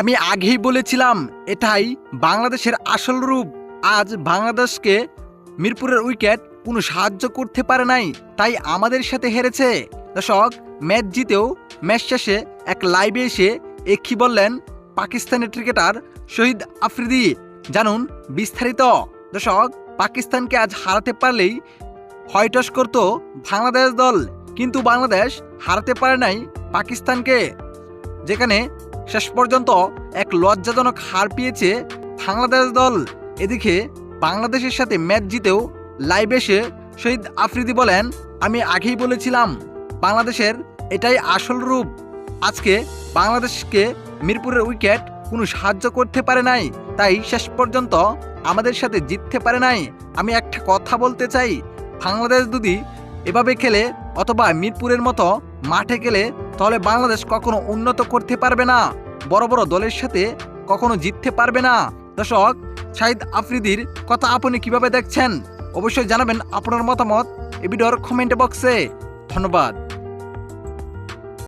আমি আগেই বলেছিলাম, এটাই বাংলাদেশের আসল রূপ। আজ বাংলাদেশকে মিরপুরের উইকেট কোনো সাহায্য করতে পারে নাই, তাই আমাদের সাথে হেরেছে। দর্শক, ম্যাচ জিতেও ম্যাচ শেষে এক লাইভে এসে একই বললেন পাকিস্তানের ক্রিকেটার শহীদ আফ্রিদি? জানুন বিস্তারিত। দর্শক, পাকিস্তানকে আজ হারাতে পারলেই হয়টস করত বাংলাদেশ দল, কিন্তু বাংলাদেশ হারাতে পারে নাই পাকিস্তানকে। যেখানে শেষ পর্যন্ত এক লজ্জাজনক হার পেয়েছে বাংলাদেশ দল। এদিকে বাংলাদেশের সাথে ম্যাচ জিতেও লাইভ এসে শহীদ আফ্রিদি বলেন, আমি আগেই বলেছিলাম, বাংলাদেশের এটাই আসল রূপ। আজকে বাংলাদেশকে মিরপুরের উইকেট কোনো সাহায্য করতে পারে নাই, তাই শেষ পর্যন্ত আমাদের সাথে জিততে পারে নাই। আমি একটা কথা বলতে চাই, বাংলাদেশ যদি এভাবে খেলে অথবা মিরপুরের মতো মাঠে গেলে তাহলে বাংলাদেশ কখনো উন্নত করতে পারবে না। বড় বড় দলের সাথে কখনো জিততে পারবে না। দর্শক শাহিদ আফ্রিদির কথা আপনি কীভাবে দেখছেন? অবশ্যই জানাবেন আপনার মতামত। এ ভিডিওর কমেন্ট বক্সে ধন্যবাদ।